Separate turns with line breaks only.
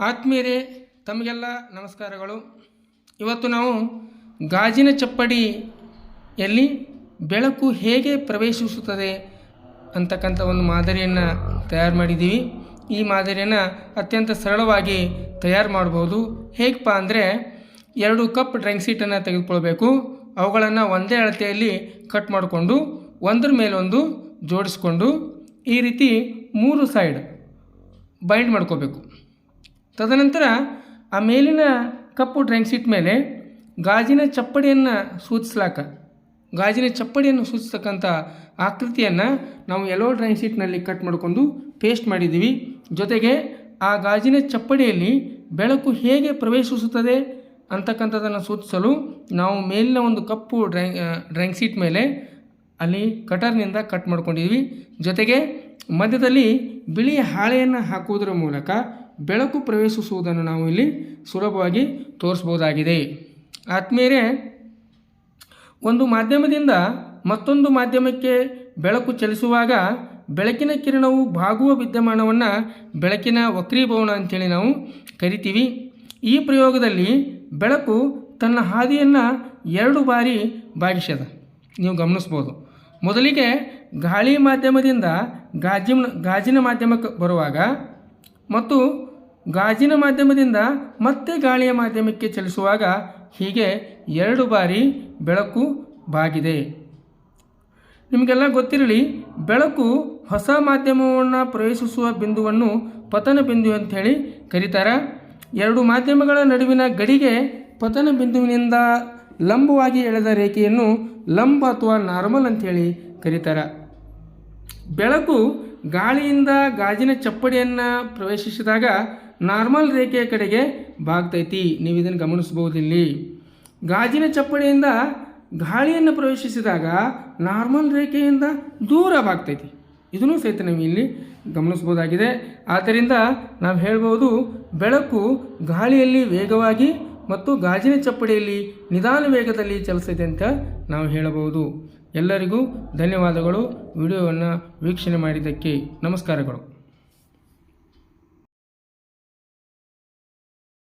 ಆತ್ಮೀಯರೇ, ತಮಗೆಲ್ಲ ನಮಸ್ಕಾರಗಳು. ಇವತ್ತು ನಾವು ಗಾಜಿನ ಚಪ್ಪಡಿಯಲ್ಲಿ ಬೆಳಕು ಹೇಗೆ ಪ್ರವೇಶಿಸುತ್ತದೆ ಅಂತಕ್ಕಂಥ ಒಂದು ಮಾದರಿಯನ್ನು ತಯಾರು ಮಾಡಿದ್ದೀವಿ. ಈ ಮಾದರಿಯನ್ನು ಅತ್ಯಂತ ಸರಳವಾಗಿ ತಯಾರು ಮಾಡ್ಬೋದು. ಹೇಗಪ್ಪ ಅಂದರೆ, ಎರಡು ಕಪ್ ಡ್ರೈಂಗ್ ಸೀಟನ್ನು ತೆಗೆದುಕೊಳ್ಬೇಕು. ಅವುಗಳನ್ನು ಒಂದೇ ಅಳತೆಯಲ್ಲಿ ಕಟ್ ಮಾಡಿಕೊಂಡು, ಒಂದ್ರ ಮೇಲೊಂದು ಜೋಡಿಸ್ಕೊಂಡು, ಈ ರೀತಿ ಮೂರು ಸೈಡ್ ಬೈಂಡ್ ಮಾಡ್ಕೋಬೇಕು. ತದನಂತರ ಆ ಮೇಲಿನ ಕಪ್ಪು ಡ್ರಾಯಿಂಗ್ ಶೀಟ್ ಮೇಲೆ ಗಾಜಿನ ಚಪ್ಪಡಿಯನ್ನು ಸೂಚಿಸ್ಲಾಕ. ಗಾಜಿನ ಚಪ್ಪಡಿಯನ್ನು ಸೂಚಿಸ್ತಕ್ಕಂಥ ಆಕೃತಿಯನ್ನು ನಾವು ಎಲ್ಲೋ ಡ್ರಾಯಿಂಗ್ ಶೀಟ್ನಲ್ಲಿ ಕಟ್ ಮಾಡಿಕೊಂಡು ಪೇಸ್ಟ್ ಮಾಡಿದ್ದೀವಿ. ಜೊತೆಗೆ ಆ ಗಾಜಿನ ಚಪ್ಪಡಿಯಲ್ಲಿ ಬೆಳಕು ಹೇಗೆ ಪ್ರವೇಶಿಸುತ್ತದೆ ಅಂತಕ್ಕಂಥದ್ದನ್ನು ಸೂಚಿಸಲು ನಾವು ಮೇಲಿನ ಒಂದು ಕಪ್ಪು ಡ್ರಾಯಿಂಗ್ ಡ್ರಾಯಿಂಗ್ ಶೀಟ್ ಮೇಲೆ ಅಲ್ಲಿ ಕಟರ್ನಿಂದ ಕಟ್ ಮಾಡ್ಕೊಂಡಿದ್ವಿ ಜೊತೆಗೆ ಮಧ್ಯದಲ್ಲಿ ಬಿಳಿ ಹಾಳೆಯನ್ನು ಹಾಕುವುದರ ಮೂಲಕ ಬೆಳಕು ಪ್ರವೇಶಿಸುವುದನ್ನು ನಾವು ಇಲ್ಲಿ ಸುಲಭವಾಗಿ ತೋರಿಸ್ಬೋದಾಗಿದೆ ಆದ್ಮೇಲೆ ಒಂದು ಮಾಧ್ಯಮದಿಂದ ಮತ್ತೊಂದು ಮಾಧ್ಯಮಕ್ಕೆ ಬೆಳಕು ಚಲಿಸುವಾಗ ಬೆಳಕಿನ ಕಿರಣವು ಬಾಗುವ ವಿದ್ಯಮಾನವನ್ನು ಬೆಳಕಿನ ವಕ್ರೀಭವನ ಅಂಥೇಳಿ ನಾವು ಕರಿತೀವಿ. ಈ ಪ್ರಯೋಗದಲ್ಲಿ ಬೆಳಕು ತನ್ನ ಹಾದಿಯನ್ನು ಎರಡು ಬಾರಿ ಭಾಗಿಸದ ನೀವು ಗಮನಿಸ್ಬೋದು ಮೊದಲಿಗೆ ಗಾಳಿ ಮಾಧ್ಯಮದಿಂದ ಗಾಜಿನ ಗಾಜಿನ ಮಾಧ್ಯಮಕ್ಕೆ ಬರುವಾಗ ಮತ್ತು ಗಾಜಿನ ಮಾಧ್ಯಮದಿಂದ ಮತ್ತೆ ಗಾಳಿಯ ಮಾಧ್ಯಮಕ್ಕೆ ಚಲಿಸುವಾಗ ಹೀಗೆ ಎರಡು ಬಾರಿ ಬೆಳಕು ಬಾಗಿದೆ. ನಿಮಗೆಲ್ಲ ಗೊತ್ತಿರಲಿ, ಬೆಳಕು ಹೊಸ ಮಾಧ್ಯಮವನ್ನು ಪ್ರವೇಶಿಸುವ ಬಿಂದುವನ್ನು ಪತನ ಬಿಂದು ಅಂಥೇಳಿ ಕರೀತಾರೆ. ಎರಡು ಮಾಧ್ಯಮಗಳ ನಡುವಿನ ಗಡಿಗೆ ಪತನ ಬಿಂದುವಿನಿಂದ ಲಂಬವಾಗಿ ಎಳೆದ ರೇಖೆಯನ್ನು ಲಂಬ ಅಥವಾ ನಾರ್ಮಲ್ ಅಂಥೇಳಿ ಕರೀತಾರೆ. ಬೆಳಕು ಗಾಳಿಯಿಂದ ಗಾಜಿನ ಚಪ್ಪಡಿಯನ್ನು ಪ್ರವೇಶಿಸಿದಾಗ ನಾರ್ಮಲ್ ರೇಖೆಯ ಕಡೆಗೆ ಬಾಗ್ತೈತಿ. ನೀವು ಇದನ್ನು ಗಮನಿಸ್ಬೋದು ಇಲ್ಲಿ. ಗಾಜಿನ ಚಪ್ಪಡಿಯಿಂದ ಗಾಳಿಯನ್ನು ಪ್ರವೇಶಿಸಿದಾಗ ನಾರ್ಮಲ್ ರೇಖೆಯಿಂದ ದೂರ ಬಾಗ್ತೈತಿ. ಇದನ್ನು ಸಹಿತ ನೀವು ಇಲ್ಲಿ ಗಮನಿಸ್ಬೋದಾಗಿದೆ ಆದ್ದರಿಂದ ನಾವು ಹೇಳ್ಬೋದು ಬೆಳಕು ಗಾಳಿಯಲ್ಲಿ ವೇಗವಾಗಿ ಮತ್ತು ಗಾಜಿನ ಚಪ್ಪಡಿಯಲ್ಲಿ ನಿಧಾನ ವೇಗದಲ್ಲಿ ಚಲಿಸಿದೆ ಅಂತ ನಾವು ಹೇಳಬಹುದು. ಎಲ್ಲರಿಗೂ ಧನ್ಯವಾದಗಳು. ವಿಡಿಯೋವನ್ನು ವೀಕ್ಷಣೆ ಮಾಡಿದ್ದಕ್ಕೆ ನಮಸ್ಕಾರಗಳು.